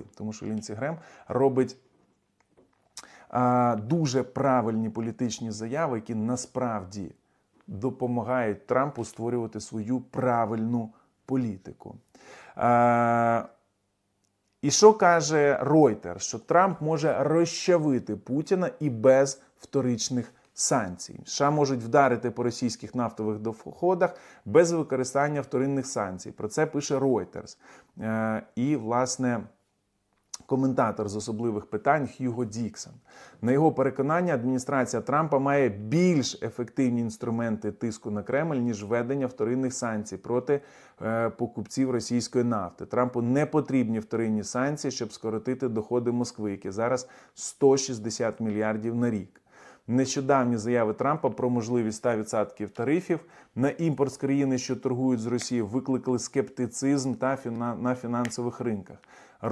тому що Лінсі Грем робить а, дуже правильні політичні заяви, які насправді допомагають Трампу створювати свою правильну політику. А, і що каже Ройтер? Що Трамп може розчавити Путіна і без вторичних санкцій. США можуть вдарити по російських нафтових доходах без використання вторинних санкцій. Про це пише. Е, І, власне, коментатор з особливих питань Хьюго Діксон. На його переконання, адміністрація Трампа має більш ефективні інструменти тиску на Кремль, ніж введення вторинних санкцій проти е, покупців російської нафти. Трампу не потрібні вторинні санкції, щоб скоротити доходи Москви, які зараз 160 мільярдів на рік. Нещодавні заяви Трампа про можливість 100% тарифів на імпорт з країни, що торгують з Росією, викликали скептицизм та на фінансових ринках.